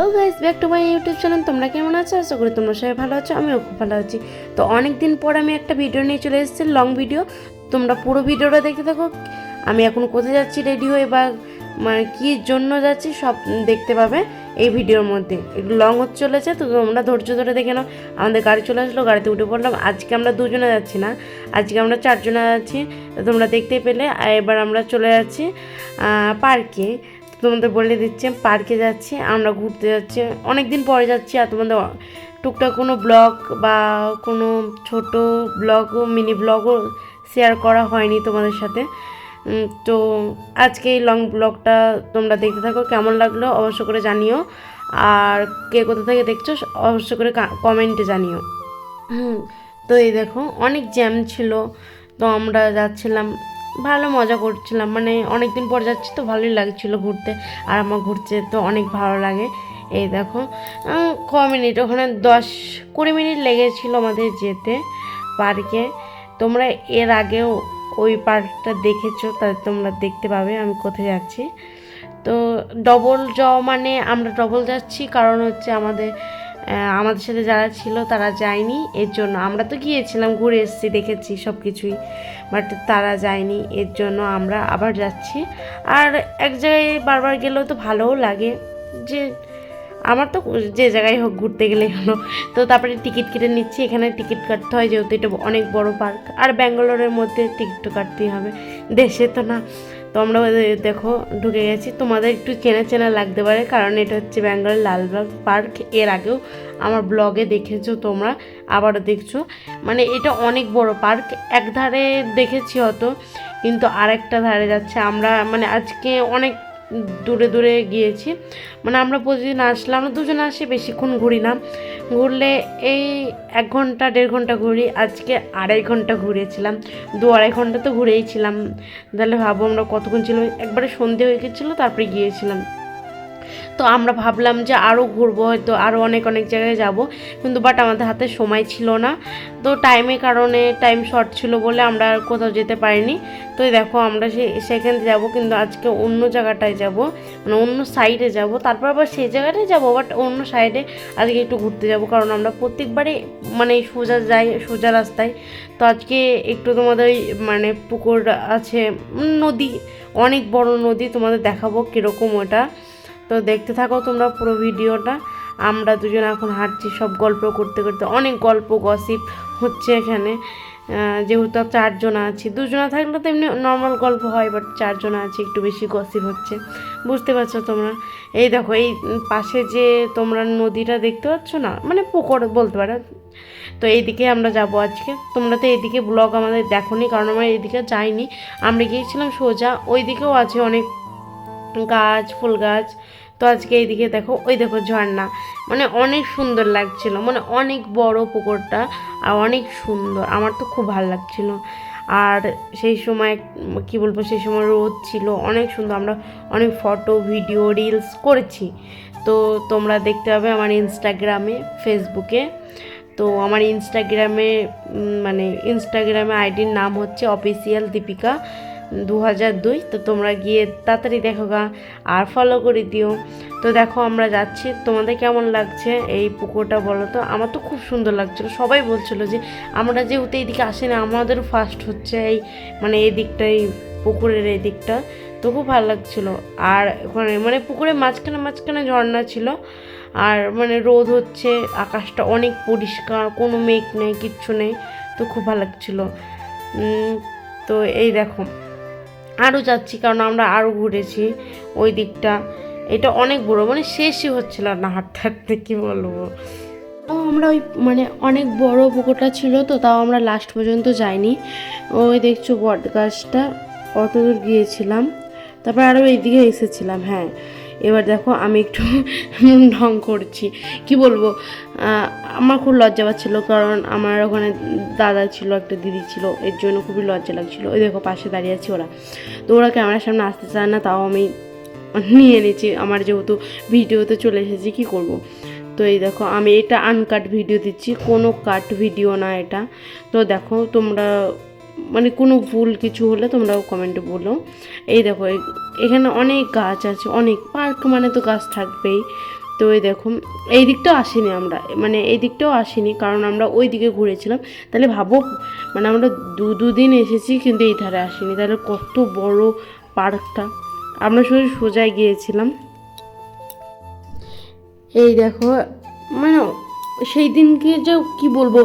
Hello guys back to my YouTube channel তোমরা কেমন আছো? আশা করি তোমরা সবাই ভালো আছো, আমিও খুব ভালো আছি। তো অনেক দিন পর আমি একটা ভিডিও নিয়ে চলে এসেছি লং ভিডিও তোমরা পুরো ভিডিওটা দেখতে থাকো। আমি এখন কোথায় যাচ্ছি রেডি হয়ে বা মানে কী জন্য যাচ্ছি, সব দেখতে পাবে এই ভিডিওর মধ্যে। একটু লং হচ্ছে চলেছে, তো তোমরা ধৈর্য ধরে দেখে নাও। আমাদের গাড়ি চলে আসলো, গাড়িতে উঠে পড়লাম। আজকে আমরা দুজনে যাচ্ছি না, আজকে আমরা চারজনে যাচ্ছি। তোমরা দেখতে পেলে, এবার আমরা চলে যাচ্ছি পার্কে তোমাদের বলে দিচ্ছি পার্কে যাচ্ছি, আমরা ঘুরতে যাচ্ছি। অনেক দিন পরে যাচ্ছি আর তোমাদের টুকটাক কোনো ব্লগ বা কোনো ছোট ব্লগও মিনি ব্লগও শেয়ার করা হয়নি তোমাদের সাথে। তো আজকে এই লং ব্লগটা তোমরা দেখতে থাকো, কেমন লাগল অবশ্য করে জানিও। আর কে কোথা থেকে দেখছ অবশ্য করে কমেন্টে জানিও। তো এই দেখো, অনেক জ্যাম ছিল, তো আমরা যাচ্ছিলাম ভালো মজা করছিলাম। মানে অনেক দিন পর যাচ্ছি তো ভালোই লাগছিল ঘুরতে। আর আমার ঘুরতে তো অনেক ভালো লাগে। এই দেখো ক মিনিট? ওখানে দশ কুড়ি মিনিট লেগেছিল আমাদের যেতে পার্কে। তোমরা এর আগেও ওই পার্কটা দেখেছ তাই তোমরা দেখতে পাবে আমি কোথায় যাচ্ছি। তো ডবল যাওয়া মানে আমরা ডবল যাচ্ছি, কারণ হচ্ছে আমাদের আমাদের সাথে যারা ছিল তারা যায়নি, এর জন্য আমরা তো গিয়েছিলাম, ঘুরে এসেছি, দেখেছি সব কিছুই বাট তারা যায়নি, এর জন্য আমরা আবার যাচ্ছি। আর এক জায়গায় বারবার গেলেও তো ভালোও লাগে, যে আমার তো যে জায়গায় হোক ঘুরতে গেলে হলো। তো তারপরে টিকিট কেটে নিচ্ছি, এখানে টিকিট কাটতে হয়, যেহেতু এটা অনেক বড় পার্ক। আর ব্যাঙ্গালোরের মধ্যে টিকিট তো কাটতেই হবে, দেশে তো না। তো আমরা দেখো, ঢুকে গেছি। তোমাদের একটু চেনা চেনা লাগতে পারে, কারণ এটা হচ্ছে ব্যাঙ্গালোর লালবাগ পার্ক। এর আগেও আমার ব্লগে দেখেছ তোমরা, আবারও দেখছ। মানে এটা অনেক বড় পার্ক এক ধারে দেখেছি হয়তো, কিন্তু আরেকটা ধারে যাচ্ছে। আমরা মানে আজকে অনেক দূরে দূরে গিয়েছি। মানে আমরা প্রতিদিন আসলে আমরা দুজন আসি, বেশিক্ষণ ঘুরি না। ঘুরলে এই এক ঘণ্টা, দেড় ঘণ্টা ঘুরি, আজকে আড়াই ঘণ্টা ঘুরেছিলাম। দু আড়াই ঘণ্টা তো ঘুরেইছিলাম তাহলে ভাবো আমরা কতক্ষণ ছিল একবারে সন্ধে হয়ে গেছিল, তারপরে গিয়েছিলাম। তো আমরা ভাবলাম যে আরও ঘুরবো, হয়তো আরও অনেক অনেক জায়গায় যাব। কিন্তু বাট আমাদের হাতে সময় ছিল না। তো টাইমের কারণে টাইম শর্ট ছিল বলে আমরা আর কোথাও যেতে পারিনি। তো দেখো আমরা সে, সেখানে যাব, কিন্তু আজকে অন্য জায়গাটায় যাব। মানে অন্য সাইডে যাব। তারপর আবার সেই জায়গাটায় যাব বাট অন্য সাইডে আজকে একটু ঘুরতে যাব। কারণ আমরা প্রত্যেকবারই মানে সোজা যাই, সোজা রাস্তায়। তো আজকে একটু তোমাদের মানে পুকুর আছে নদী, অনেক বড় নদী তোমাদের দেখাবো কীরকম ওটা। তো দেখতে থাকো তোমরা পুরো ভিডিওটা। আমরা দুজন এখন হাঁটছি সব গল্প করতে করতে। অনেক গল্প গসিপ হচ্ছে এখানে। যেহেতু চারজন আছি। দুজনা থাকলে তো এমনি নর্মাল গল্প হয় বাট চারজন আছে, একটু বেশি গসিপ হচ্ছে। বুঝতে পারছ তোমরা? এই দেখো, এই পাশে যে তোমরা নদীটা দেখতে পাচ্ছ না? মানে পুকুর বলতে পারো। তো এইদিকে আমরা যাব আজকে। তোমরা তো এইদিকে ব্লগ আমাদের দেখোনি কারণ আমরা এইদিকে যাইনি। আমরা গিয়েছিলাম সোজা। ওইদিকেও আছে অনেক গাছ, ফুল গাছ। তো আজকে এইদিকে দেখো, ওই দেখো ঝর্ণা। মানে অনেক সুন্দর লাগছিল মানে অনেক বড় পুকুরটা আর অনেক সুন্দর, আমার তো খুব ভালো লাগছিল। আর সেই সময়, কি বলব, সেই সময় রোদ ছিল, অনেক সুন্দর, আমরা অনেক ফটো, ভিডিও রিলস করেছি। তো তোমরা দেখতে পাবে আমার ইনস্টাগ্রামে, ফেসবুকে। তো আমার ইনস্টাগ্রামে মানে ইনস্টাগ্রামে আইডির নাম হচ্ছে অফিসিয়াল দীপিকা। দু হাজার দুই, তো তোমরা গিয়ে তাড়াতাড়ি দেখো গা আর ফলো করে দিও। তো দেখো আমরা যাচ্ছি, তোমাদের কেমন লাগছে এই পুকুরটা বলো তো? আমার তো খুব সুন্দর লাগছিল। সবাই বলছিল যে, আমরা যেহেতু এইদিকে আসি না আমাদেরও ফার্স্ট হচ্ছে এই মানে এই পুকুরের এই দিকটা তো খুব ভালো লাগছিল। আর ওখানে মানে পুকুরের মাঝখানে মাঝখানে ঝর্ণা ছিল। আর মানে রোদ হচ্ছে, আকাশটা অনেক পরিষ্কার, কোনো মেঘ নেই, কিচ্ছু নেই। তো খুব ভালো লাগছিল। তো এই দেখো। আরও যাচ্ছি, কারণ আমরা আরও ঘুরেছি ওই দিকটা। এটা অনেক বড় মানে শেষই হচ্ছিল না হাঁটতে হাঁটতে কী বলব? আমরা ওই মানে অনেক বড় পুকুরটা ছিল তো, তাও আমরা লাস্ট পর্যন্ত যাইনি। ওই দেখছ বট গাছটা অত দূর গিয়েছিলাম। তারপর আরও এইদিকে এসেছিলাম হ্যাঁ। এবার দেখো আমি একটু ঢং করছি। কি বলব? আমার খুব লজ্জা পাচ্ছিল কারণ আমার ওখানে দাদা ছিল, একটা দিদি ছিল, এর জন্য খুবই লজ্জা লাগছিল। ওই দেখো পাশে দাঁড়িয়ে আছে ওরা। তো ওরা ক্যামেরার সামনে আসতে চায় না, তাও আমি নিয়ে নিয়েছি আমার যেহেতু ভিডিওতে চলে এসেছি, কি করব। তো এই দেখো, আমি এটা আনকাট ভিডিও দিচ্ছি। কোনো কাট ভিডিও না এটা। তো দেখো, তোমরা মানে কোনো ভুল কিছু হলে তোমরাও কমেন্টে বলো। এই দেখো এখানে অনেক গাছ আছে, অনেক পার্ক মানে তো গাছ থাকবেই। তো এই দেখো, এই দিকটাও আসিনি আমরা মানে এই দিকটাও আসিনি কারণ আমরা ওই দিকে ঘুরেছিলাম। তাহলে ভাবো মানে আমরা দু, দুদিন এসেছি কিন্তু এই ধারে আসিনি। তাহলে কত বড় পার্কটা আমরা শুধু সোজায় গিয়েছিলাম। এই দেখো মানে সেই দিনকে যে কি বলব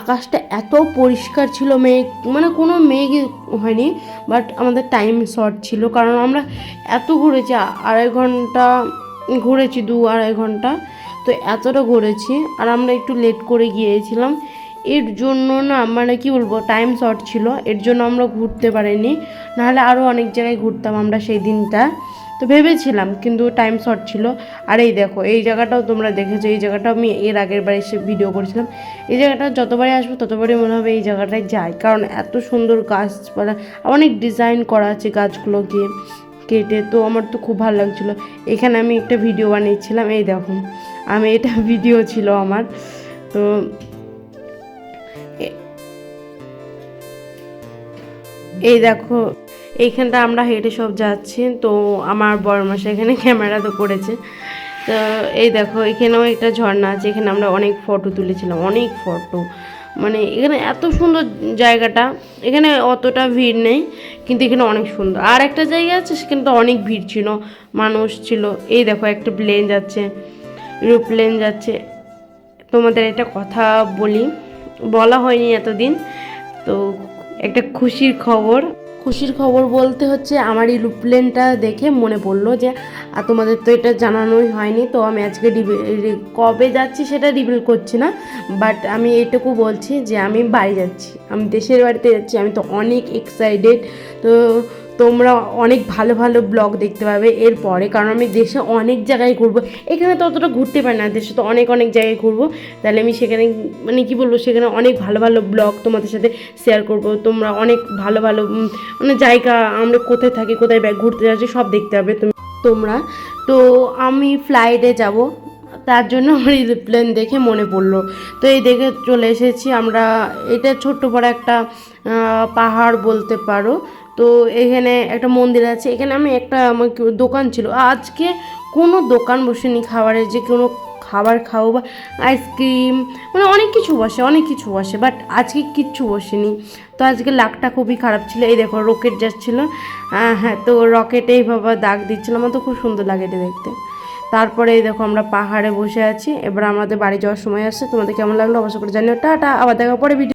আকাশটা এত পরিষ্কার ছিল মেঘ মানে কোনো মেঘ হয়নি বাট আমাদের টাইম শর্ট ছিল, কারণ আমরা এত ঘুরেছি, আড়াই ঘণ্টা ঘুরেছি, দু আড়াই ঘণ্টা, তো এতটা ঘুরেছি, আর আমরা একটু লেট করে গিয়েছিলাম। এর জন্য না মানে কি বলব টাইম শর্ট ছিল, এর জন্য আমরা ঘুরতে পারিনি, নাহলে আরও অনেক জায়গায় ঘুরতাম আমরা সেই দিনটা। তো ভেবেছিলাম, কিন্তু টাইম শর্ট ছিল। আর এই দেখো, এই জায়গাটাও তোমরা দেখেছ, এই জায়গাটাও আমি এর আগের বার এসে ভিডিও করেছিলাম। এই জায়গাটা যতবারই আসব, ততবারই মনে হবে এই জায়গাটায় যাই। কারণ এত সুন্দর গাছপালা অনেক ডিজাইন করা আছে গাছগুলোকে কেটে, তো আমার তো খুব ভালো লাগছিল। এখানে আমি একটা ভিডিও বানিয়েছিলাম, এই দেখো, আমি এটা ভিডিও ছিল আমার। তো এই দেখো এইখানটা আমরা হেঁটে সব যাচ্ছি। তো আমার বড়মাসা এখানে ক্যামেরা তো করেছে। তো এই দেখো, এখানেও একটা ঝর্ণা আছে। এখানে আমরা অনেক ফটো তুলেছিলাম, অনেক ফটো মানে এখানে এত সুন্দর জায়গাটা। এখানে অতটা ভিড় নেই, কিন্তু এখানে অনেক সুন্দর। আর একটা জায়গা আছে, সেখানে তো অনেক ভিড় ছিল, মানুষ ছিল। এই দেখো, একটা প্লেন যাচ্ছে এরোপ্লেন যাচ্ছে। তোমাদের একটা কথা বলি, বলা হয়নি এতদিন। তো একটা খুশির খবর খুশির খবর বলতে হচ্ছে আমার এই প্লেনটা দেখে মনে পড়ল যে আর তোমাদের তো এটা জানানোই হয়নি, তো আমি আজকে কবে যাচ্ছি সেটা রিভিল করছি না বাট আমি এটুকু বলছি যে আমি বাড়ি যাচ্ছি, আমি দেশের বাড়িতে যাচ্ছি, আমি তো অনেক এক্সাইটেড তো তোমরা অনেক ভালো ভালো ব্লগ দেখতে পাবে এরপরে, কারণ আমি দেশে অনেক জায়গায় ঘুরবো। এখানে তো অতটা ঘুরতে পারি না, দেশে তো অনেক অনেক জায়গায় ঘুরবো। তাহলে আমি সেখানে মানে কি বলব, সেখানে অনেক ভালো ভালো ব্লগ তোমাদের সাথে শেয়ার করব। তোমরা অনেক ভালো ভালো মানে জায়গা, আমরা কোথায় থাকি, কোথায় ঘুরতে যাচ্ছি, সব দেখতে পাবে তুমি। তোমরা, তো আমি ফ্লাইটে যাব, তার জন্য আমার প্লেন দেখে মনে পড়ল। তো এই দেখে চলে এসেছি আমরা, এটা ছোট্ট বড় একটা পাহাড় বলতে পারো। তো এখানে একটা মন্দির আছে। এখানে আমি একটা আমার দোকান ছিল। আজকে কোনো দোকান বসেনি খাবারের যে কোনো খাবার খাও বা আইসক্রিম মানে অনেক কিছু বসে, অনেক কিছু বসে বাট আজকে কিচ্ছু বসেনি। তো আজকে লাকটা খুবই খারাপ ছিল। এই দেখো রকেট যাচ্ছিল। হ্যাঁ তো রকেটে এইভাবে দাগ দিচ্ছিল। আমার তো খুব সুন্দর লাগে এটা দেখতে। তারপরে এই দেখো আমরা পাহাড়ে বসে আছি। এবার আমাদের বাড়ি যাওয়ার সময় আসছে। তোমাদের কেমন লাগল অবশ্য করে জানিও। টাটা, আবার দেখা পরে ভিডিও